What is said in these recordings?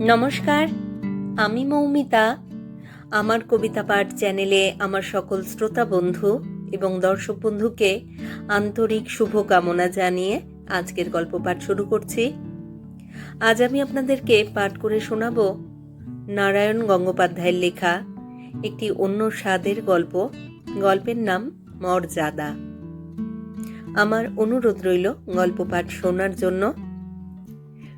নমস্কার, আমি মৌমিতা। আমার কবিতা পাঠ চ্যানেলে আমার সকল শ্রোতা বন্ধু এবং দর্শক বন্ধুকে আন্তরিক শুভকামনা জানিয়ে আজকের গল্প পাঠ শুরু করছি। আজ আমি আপনাদেরকে পাঠ করে শোনাব নারায়ণ গঙ্গোপাধ্যায়ের লেখা একটি অন্য স্বাদের গল্প। গল্পের নাম মর্যাদা। আমার অনুরোধ রইল গল্প পাঠ শোনার জন্য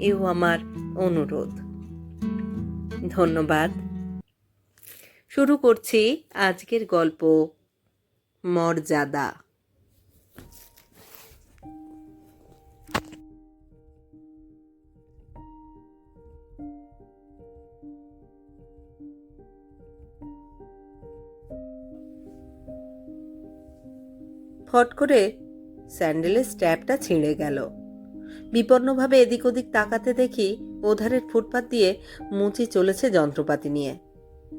এও আমার অনুরোধ। ধন্যবাদ। শুরু করছি আজকের গল্প, মর্যাদা। ফট করে স্যান্ডেলের স্ট্র্যাপটা ছিঁড়ে গেল। বিপন্নভাবে এদিক ওদিক তাকাতে দেখি ওধারের ফুটপাত দিয়ে মুচি চলেছে যন্ত্রপাতি নিয়ে।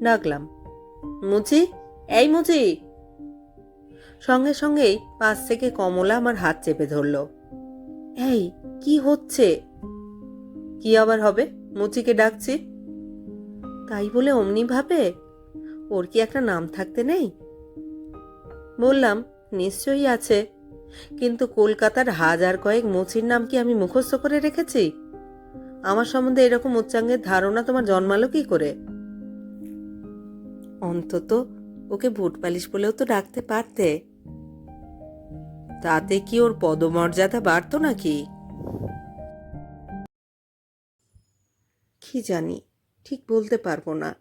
ডাকলাম, মুচি, এই মুচি! সঙ্গে সঙ্গেই পাশ থেকে কমলা আমার হাত চেপে ধরল, এই, কি হচ্ছে? কি আবার হবে? মুচিকে ডাকছি? তাই বলে অমনি ভাবে? ওর কি একটা নাম থাকতে নেই? বললাম, নিশ্চয়ই আছে। কিন্তু কলকাতার হাজার কয়েক মুচির নাম কি আমি মুখস্থ করে রেখেছি? আমার সম্বন্ধে এরকম উচ্চাঙ্গের ধারণা তোমার জন্মালো কি করে? অন্তত ওকে ভুট পালিশ বলেও তো ডাকতে পারতে। তাতে কি ওর পদমর্যাদা বাড়তো নাকি? কি জানি, ঠিক বলতে পারব না।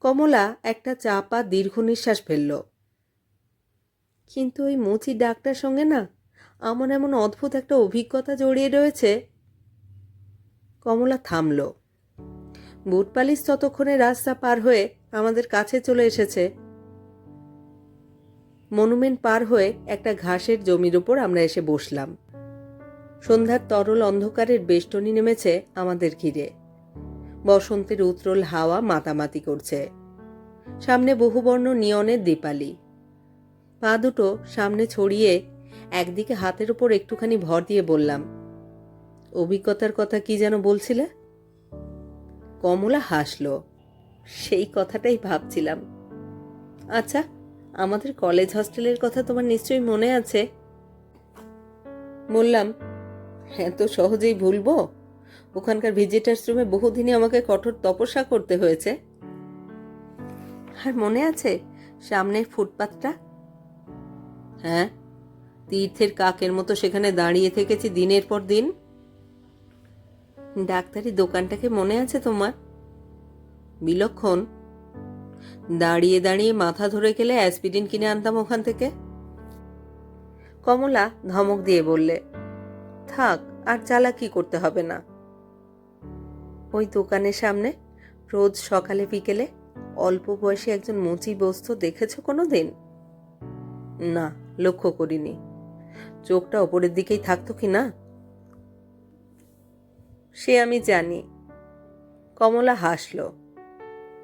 কমলা একটা চাপা দীর্ঘ নিঃশ্বাস ফেলল। কিন্তু ওই মুচি ডাকটার সঙ্গে না আমার এমন অদ্ভুত একটা অভিজ্ঞতা জড়িয়ে রয়েছে। কমলা থামল। বুট পালিশ ততক্ষণে রাস্তা পার হয়ে আমাদের কাছে চলে এসেছে। মনুমেন্ট পার হয়ে একটা ঘাসের জমির ওপর আমরা এসে বসলাম। সন্ধ্যার তরল অন্ধকারের বেষ্টনী নেমেছে আমাদের ঘিরে। বসন্তের উত্রল হাওয়া মাতামাতি করছে। সামনে বহুবর্ণ নিয়নের দীপালি। পা দুটো সামনে ছড়িয়ে একদিকে হাতের উপর একটুখানি ভর দিয়ে বললাম, অভিজ্ঞতার কথা কি যেন বলছিলে? কমলা হাসল, সেই কথাটাই ভাবছিলাম। আচ্ছা আমাদের কলেজ হস্টেলের কথা তোমার নিশ্চয়ই মনে আছে? বললাম হ্যাঁ তো সহজেই ভুলবো। ওখানকার ভিজিটার্স রুমে বহুদিনই আমাকে কঠোর তপস্যা করতে হয়েছে। আর মনে আছে, সামনের ফুটপাতটা হ্যাঁ? তীর্থের কাকের মতো সেখানে দাঁড়িয়ে থেকেছি দিনের পর দিন। ডাক্তারি দোকানটাকে মনে আছে তোমার? বিলক্ষণ। দাঁড়িয়ে দাঁড়িয়ে মাথা ধরে গেলে অ্যাসপিরিন কিনে আনতাম ওখান থেকে। কমলা ধমক দিয়ে বললে, থাক, আর চালাকি করতে হবে না। ওই দোকানের সামনে রোজ সকালে বিকেলে অল্প বয়সী একজন মুচি বস্তু দেখেছ কোনো দিন না। লক্ষ্য করিনি। চোখটা ওপরের দিকেই থাকতো কি না? সে আমি জানি। কমলা হাসল।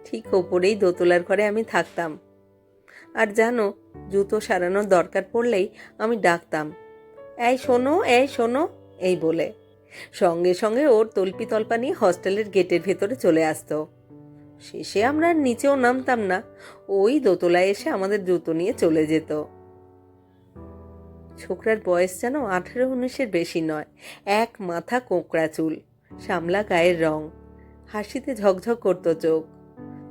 ঠিক ওপরেই দোতলার ঘরে আমি থাকতাম। আর জানো, জুতো সারানোর দরকার পড়লেই আমি ডাকতাম, এই শোনো এই শোনো, এই বলে। সঙ্গে সঙ্গে ওর তল্পি তল্পা নিয়ে হস্টেলের গেটের ভেতরে চলে আসতো। শেষে আমরা নিচেও নামতাম না। ওই দোতলায় এসে আমাদের জুতো নিয়ে চলে যেত। ছোকরার বয়স যেন আঠেরো উনিশের বেশি নয়। এক মাথা কোঁকড়া চুল, সামলা গায়ের রং। হাসিতে ঝকঝক করত চোখ।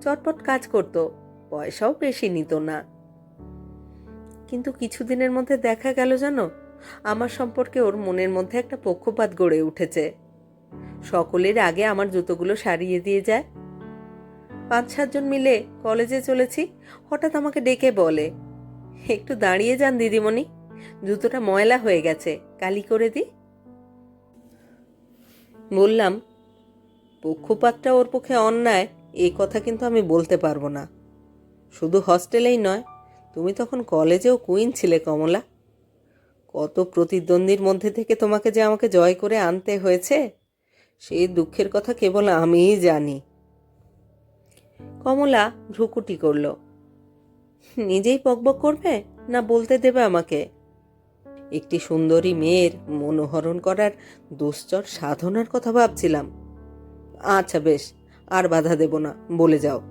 চটপট কাজ করত, পয়সাও বেশি নিত না। কিন্তু কিছুদিনের মধ্যে দেখা গেল জানো আমার সম্পর্কে ওর মনের মধ্যে একটা পক্ষপাত গড়ে উঠেছে। সকলের আগে আমার জুতোগুলো সারিয়ে দিয়ে যায়। পাঁচ সাতজন মিলে কলেজে চলেছি, হঠাৎ আমাকে ডেকে বলে, একটু দাঁড়িয়ে যান দিদিমণি। জুতোটা ময়লা হয়ে গেছে, কালি করে দি। বললাম, পক্ষপাতটা ওর পক্ষে অন্যায় এই কথা কিন্তু আমি বলতে পারব না। শুধু হস্টেলেই নয়, তুমি তখন কলেজেও কুইন ছিলে কমলা। কত প্রতিদ্বন্দ্বীর মধ্যে থেকে তোমাকে যে আমাকে জয় করে আনতে হয়েছে সেই দুঃখের কথা কেবল আমিই জানি। কমলা ভ্রুকুটি করল, নিজেই বকবক করবে না বলতে দেবে আমাকে? একটি সুন্দরী মেয়ের মনোহরণ করার দুশ্চর সাধনার কথা ভাবছিলাম। আচ্ছা বেশ, আর বাধা দেব না, বলে যাও।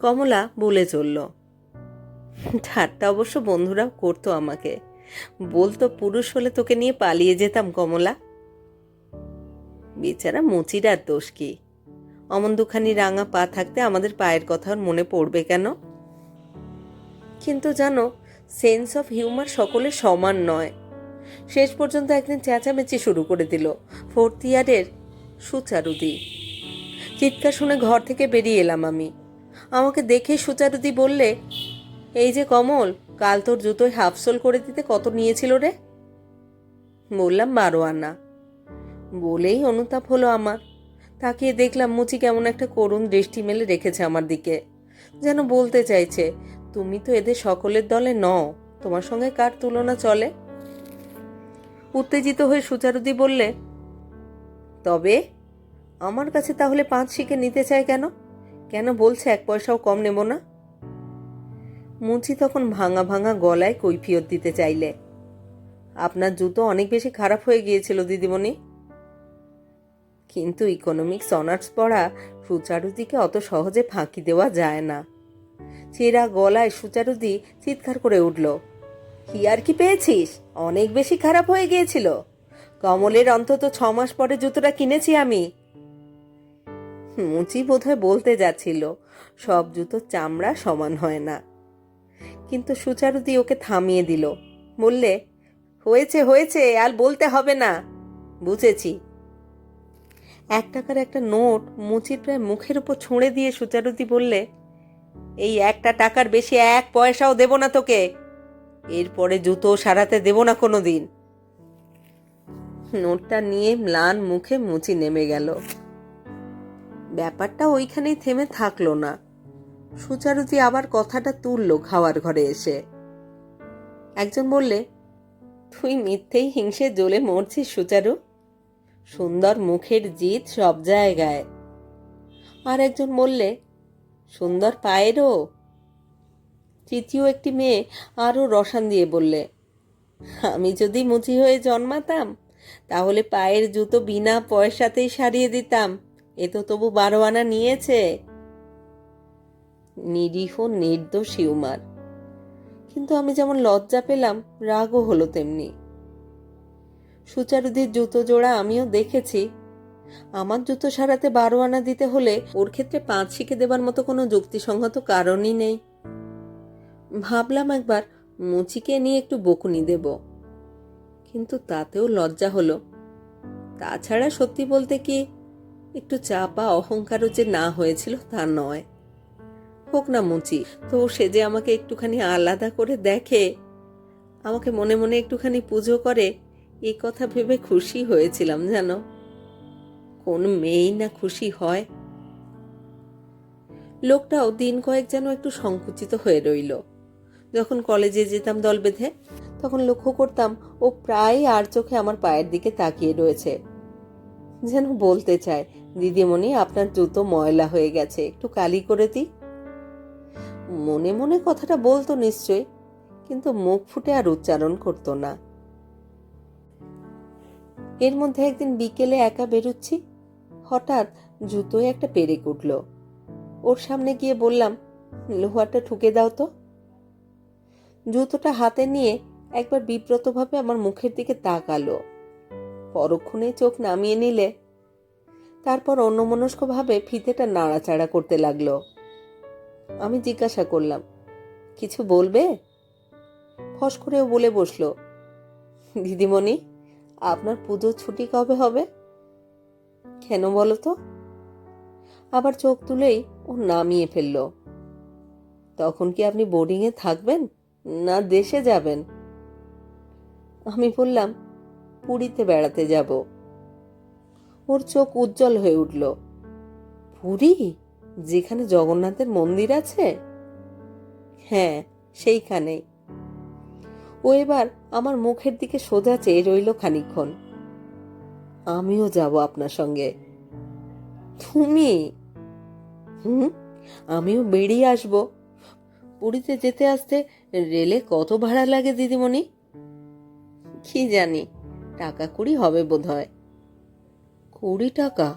কমলা বলে চলল, ঠাট্টা অবশ্য বন্ধুরাও করতো আমাকে। বলতো পুরুষ হলে তোকে নিয়ে পালিয়ে যেতাম, কমলা। বেচারা মুচিরার দোষ কি? অমন দুখানি রাঙা পা থাকতে আমাদের পায়ের কথা মনে পড়বে কেন? কিন্তু জানো সেন্স অফ হিউমার সকলে সমান নয়। শেষ পর্যন্ত একদিন চেঁচামেচি শুরু করে দিল ফোর্থ ইয়ারের সুচারুদি। চিৎকার শুনে ঘর থেকে বেরিয়ে এলাম আমি। আমাকে দেখে সুচারুদি বললে, এই যে কমল, কাল তোর জুতোয় হাফসোল করে দিতে কত নিয়েছিল রে? বললাম, বারো আনা। বলেই অনুতাপ হলো আমার। তাকিয়ে দেখলাম মুচি কেমন একটা করুণ দৃষ্টি মেলে রেখেছে আমার দিকে। যেন বলতে চাইছে তুমি তো এদের সকলের দলে নও। তোমার সঙ্গে কার তুলনা চলে? উত্তেজিত হয়ে সুচারুদি বললে, তবে আমার কাছে তাহলে পাঁচ শিখে নিতে চায় কেন? কেন বলছে এক পয়সাও কম নেব না? মুচি তখন ভাঙা ভাঙা গলায় কৈফিয়ত দিতে চাইলে, আপনার জুতো অনেক বেশি খারাপ হয়ে গিয়েছিল, দিদিমণি। কিন্তু ইকোনমিক্স অনার্স পড়া সুচারুদিকে অত সহজে ফাঁকি দেওয়া যায় না। চেরা গলায় সুচারুদি চিৎকার করে উঠল, কি আর কি পেয়েছিস? অনেক বেশি খারাপ হয়ে গিয়েছিল। কমলের অন্তত ছ মাস পরে জুতোটা কিনেছি আমি। মুচি বোধহয় বলতে যাচ্ছিল, সব জুতোর চামড়া সমান হয় না। কিন্তু সুচারুদি ওকে থামিয়ে দিল, বললে, হয়েছে হয়েছে, আর বলতে হবে না। বুঝেছি। এক টাকার একটা নোট মুচির প্রায় মুখের উপর ছুঁড়ে দিয়ে সুচারুদি বললে এই একটা টাকার বেশি এক পয়সাও দেব না তোকে। এরপরে জুতো সারাতে দেব না কোনো দিন নোটটা নিয়ে ম্লান মুখে মুচি নেমে গেল। ব্যাপারটা ওইখানেই থেমে থাকল না। সুচারুতি আবার কথাটা তুললো খাওয়ার ঘরে এসে। একজন বললে, তুই মিথ্যেই হিংসে জ্বলে মরছিস সুচারু। সুন্দর মুখের জিত সব জায়গায়। আর একজন বললে সুন্দর পায়েরও? তৃতীয় একটি মেয়ে আরও রসান দিয়ে বললে, আমি যদি মুচি হয়ে জন্মাতাম, তাহলে পায়ের জুতো বিনা পয়সাতেই সারিয়ে দিতাম। এ তো তবু বারো আনা নিয়েছে। নিরীহ, নির্দোষ হিউমার। কিন্তু আমি যেমন লজ্জা পেলাম, রাগও হলো তেমনি। সুচারুদির জুতো জোড়া আমিও দেখেছি আমার জুতো সারাতে বারো আনা দিতে হলে ওর ক্ষেত্রে পাঁচ শিখে দেবার মতো কোনো যুক্তিসঙ্গত কারণই নেই। ভাবলাম একবার মুচিকে নিয়ে একটু বকুনি দেব। কিন্তু তাতেও লজ্জা হলো। তাছাড়া সত্যি বলতে কি, একটু চাপা অহংকারও যে না হয়েছিল তা নয়। হোক না মুচি, তো সে যে আমাকে একটুখানি আলাদা করে দেখে, আমাকে মনে মনে একটুখানি পুজো করে এই কথা ভেবে খুশি হয়েছিলাম, জানো? কোন মেয়েই না খুশি হয়। লোকটাও দিন কয়েক যেন একটু সংকুচিত হয়ে রইল। যখন কলেজে যেতাম দল বেঁধে, তখন লক্ষ্য করতাম ও প্রায় আর চোখে আমার পায়ের দিকে তাকিয়ে রয়েছে। যেন বলতে চায়, দিদিমণি, আপনার জুতো ময়লা হয়ে গেছে, একটু কালি করে দিই? মনে মনে কথাটা বলতো নিশ্চয় কিন্তু মুখ ফুটে আর উচ্চারণ করতো না। এর মধ্যে একদিন বিকেলে একা বেরোচ্ছি হঠাৎ জুতোয় একটা পেরেক উঠল। ওর সামনে গিয়ে বললাম লোহাটা ঠুকে দাও তো। জুতোটা হাতে নিয়ে একবার বিব্রতভাবে আমার মুখের দিকে তাকালো। পরক্ষণে চোখ নামিয়ে নিলে, তারপর অন্যমনস্কভাবে ফিতেটা নাড়াচাড়া করতে লাগল। আমি জিজ্ঞাসা করলাম, কিছু বলবে? ফস করেও বলে বসল, দিদিমণি, আপনার পুজোর ছুটি কবে হবে? কেন বলো তো? আবার চোখ তুলেই ও নামিয়ে ফেলল। তখন কি আপনি বোর্ডিংয়ে থাকবেন? না দেশে যাবেন? আমি বললাম, পুরীতে বেড়াতে যাব। ওর চোখ উজ্জ্বল হয়ে উঠল। পুরী? যেখানে জগন্নাথের মন্দির আছে? হ্যাঁ সেইখানেই। ও এবার আমার মুখের দিকে সোজা চেয়ে রইল খানিক্ষণ আমিও যাব আপনার সঙ্গে। তুমি? হুম? আমিও বেরিয়ে আসব। পুরীতে যেতে আসতে রেলে কত ভাড়া লাগে দিদিমণি? কি জানি, টাকা কুড়ি হবে বোধ হয় কুড়ি টাকা?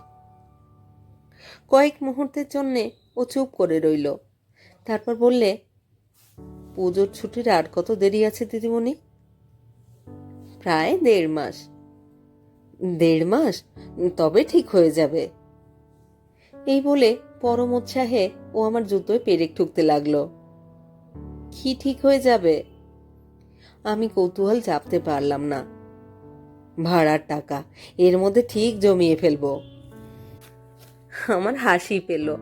কয়েক মুহূর্তের জন্যে ও চুপ করে রইল। তারপর বললে, পুজোর ছুটির আর কত দেরি আছে দিদিমণি? প্রায় দেড় মাস। দেড় মাস? তবে ঠিক হয়ে যাবে। এই বলে পরম উৎসাহে ও আমার জুতোয় পেরেক ঠুকতে লাগল। কি ঠিক হয়ে যাবে? আমি কৌতূহল চাপতে পারলাম না। ভাড়ার টাকা, এর মধ্যে ঠিক জমিয়ে ফেলব। আমার হাসি পেল।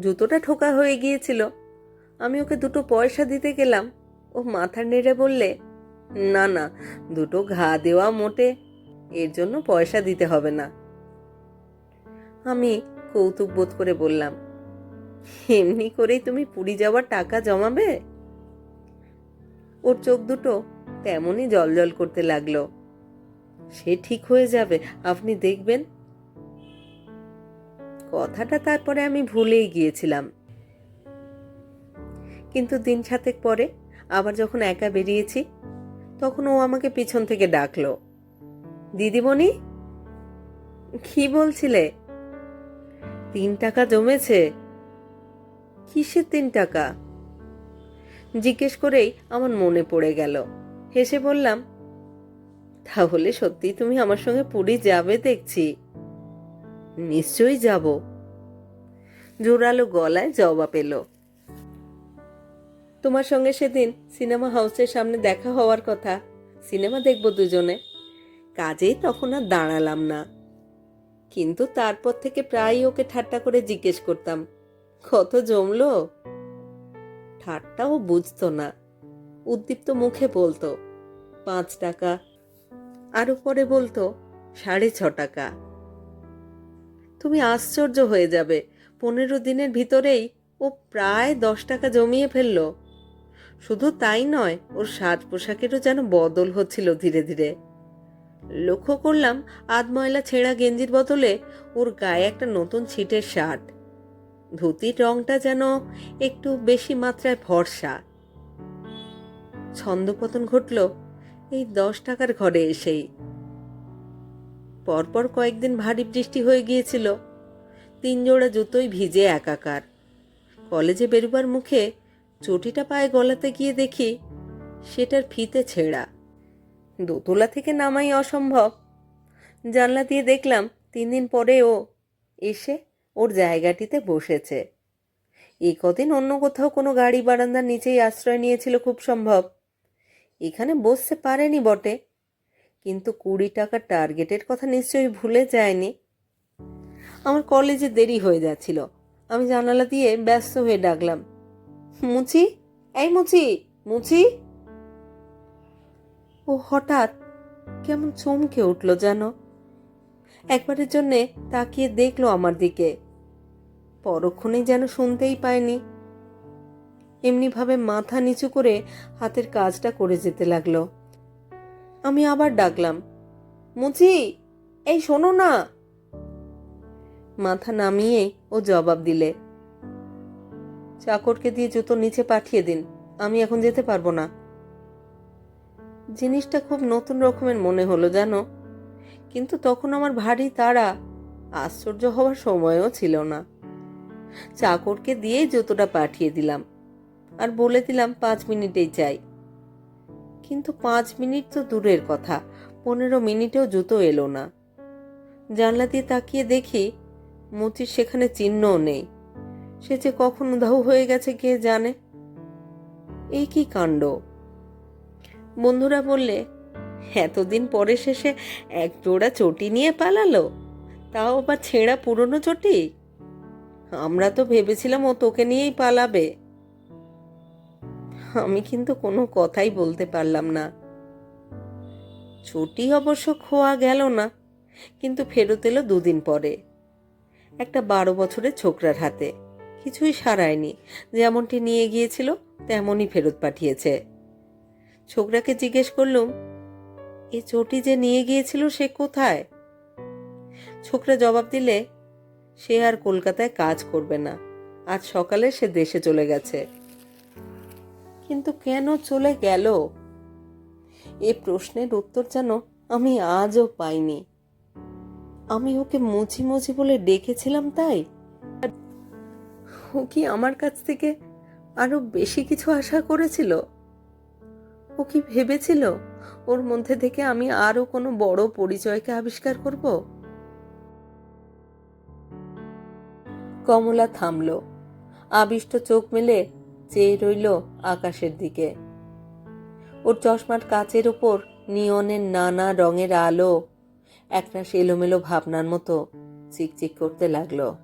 জুতোটা ঠোকা হয়ে গিয়েছিল। আমি ওকে দুটো পয়সা দিতে গেলাম। ও মাথা নেড়ে বললে, না না, দুটো ঘা দেওয়া মোটে। এর জন্য পয়সা দিতে হবে না। আমি কৌতুক বোধ করে বললাম, এমনি করেই তুমি পুরী যাওয়ার টাকা জমাবে? ওর চোখ দুটো তেমনই জল করতে লাগল। সে ঠিক হয়ে যাবে, আপনি দেখবেন। কথাটা তারপরে আমি ভুলেই গিয়েছিলাম। কিন্তু দিন সাতেক পরে আবার যখন একা বেরিয়েছি, তখন ও আমাকে পিছন থেকে ডাকলো। দিদিমণি? কি বলছিলে? তিন টাকা জমেছে? কিসের তিন টাকা? জিজ্ঞেস করেই আমার মনে পড়ে গেল। হেসে বললাম, তাহলে সত্যি তুমি আমার সঙ্গে পুরী যাবে দেখছি? নিশ্চয়ই যাব। জোরালো গলায় জবাব এলো। তোমার সঙ্গে সেদিন সিনেমা হাউসের সামনে দেখা হওয়ার কথা। সিনেমা দেখব দুজনে। কাজেই তখন আর দাঁড়ালাম না। কিন্তু তারপর থেকে প্রায়ই ওকে ঠাট্টা করে জিজ্ঞেস করতাম, কত জমলো? ঠাট্টাও বুঝতো না। উদ্দীপ্ত মুখে বলতো, পাঁচ টাকা। আরও পরে বলতো, সাড়ে ছ টাকা। তুমি আশ্চর্য হয়ে যাবে, পনেরো দিনের ভিতরেই ও প্রায় দশ টাকা জমিয়ে ফেলল। শুধু তাই নয়, ওর সাজ পোশাকেরও যেন বদল হচ্ছিল ধীরে ধীরে। লক্ষ্য করলাম আধময়লা ছেঁড়া গেঞ্জির বদলে ওর গায়ে একটা নতুন ছিটের শার্ট। ধুতির রংটা যেন একটু বেশি মাত্রায় ভরসা ছন্দপতন ঘটল এই দশ টাকার ঘরে এসেই। পরপর কয়েকদিন ভারী বৃষ্টি হয়ে গিয়েছিল। তিন জোড়া জুতোই ভিজে একাকার। কলেজে বেরোবার মুখে চটিটা পায়ে গলাতে গিয়ে দেখি সেটার ফিতে ছেঁড়া। দোতলা থেকে নামাই অসম্ভব। জানলা দিয়ে দেখলাম তিন দিন পরে ও এসে ওর জায়গাটিতে বসেছে। এই কদিন অন্য কোথাও কোনো গাড়ি বারান্দার নিচেই আশ্রয় নিয়েছিল খুব সম্ভব। এখানে বসতে পারেনি বটে। কিন্তু কুড়ি টাকার টার্গেটের কথা নিশ্চয়ই ভুলে যায়নি। আমার কলেজে দেরি হয়ে যাচ্ছিল। আমি জানালা দিয়ে ব্যস্ত হয়ে ডাকলাম, মুচি, এই মুচি মুচি। ও হঠাৎ কেমন চমকে উঠল যেন। একবারের জন্যে তাকিয়ে দেখল আমার দিকে। পরক্ষণেই যেন শুনতেই পায়নি। এমনিভাবে মাথা নিচু করে হাতের কাজটা করে যেতে লাগল। আমি আবার ডাকলাম, মুচি, এই শোনো না। মাথা নামিয়ে ও জবাব দিলে, চাকরকে দিয়ে জুতো নিচে পাঠিয়ে দিন, আমি এখন যেতে পারব না। জিনিসটা খুব নতুন রকমের মনে হলো জানো। কিন্তু তখন আমার ভারী তারা আশ্চর্য হওয়ার সময়ও ছিল না। চাকরকে দিয়েই জুতোটা পাঠিয়ে দিলাম আর বলে দিলাম পাঁচ মিনিটেই চাই কিন্তু পাঁচ মিনিট তো দূরের কথা, পনেরো মিনিটেও জুতো এলো না। জানলা দিয়ে তাকিয়ে দেখি মতির সেখানে চিহ্নও নেই। সে যে কখন উধাও হয়ে গেছে কে জানে। এই কি কাণ্ড? বন্ধুরা বললে, এতদিন পরে শেষে এক জোড়া চটি নিয়ে পালালো, তাও আবার ছেঁড়া পুরনো চটি? আমরা তো ভেবেছিলাম ও তোকে নিয়েই পালাবে। আমি কিন্তু কোনো কথাই বলতে পারলাম না। চটি অবশ্য খোয়া গেল না, কিন্তু ফেরত এলো দুদিন পরে। একটা বারো বছরের ছোকরার হাতে, কিছুই সারায়নি, যেমনটি নিয়ে গিয়েছিল, তেমনই ফেরত পাঠিয়েছে। ছোকরাকে জিজ্ঞেস করলুম, এ চটি যে নিয়ে গিয়েছিল সে কোথায়? ছোকরা জবাব দিলে, সে আর কলকাতায় কাজ করবে না, আজ সকালে সে দেশে চলে গেছে। কিন্তু কেন চলে গেল? এ প্রশ্নের উত্তর যেন আমি আজও পাইনি। আমি ওকে মুচি মুচি বলে ডেকেছিলাম তাই। ও কি আমার কাছ থেকে আরও বেশি কিছু আশা করেছিল? ও কি ভেবেছিল? ওর মধ্যে থেকে আমি আরও কোনো বড় পরিচয়কে আবিষ্কার করব? কমলা থামল। আবিষ্ট চোখ মেলে চেয়ে রইল আকাশের দিকে। ওর চশমার কাচের ওপর নিয়নের নানা রঙের আলো একটা এলোমেলো ভাবনার মতো চিকচিক করতে লাগল।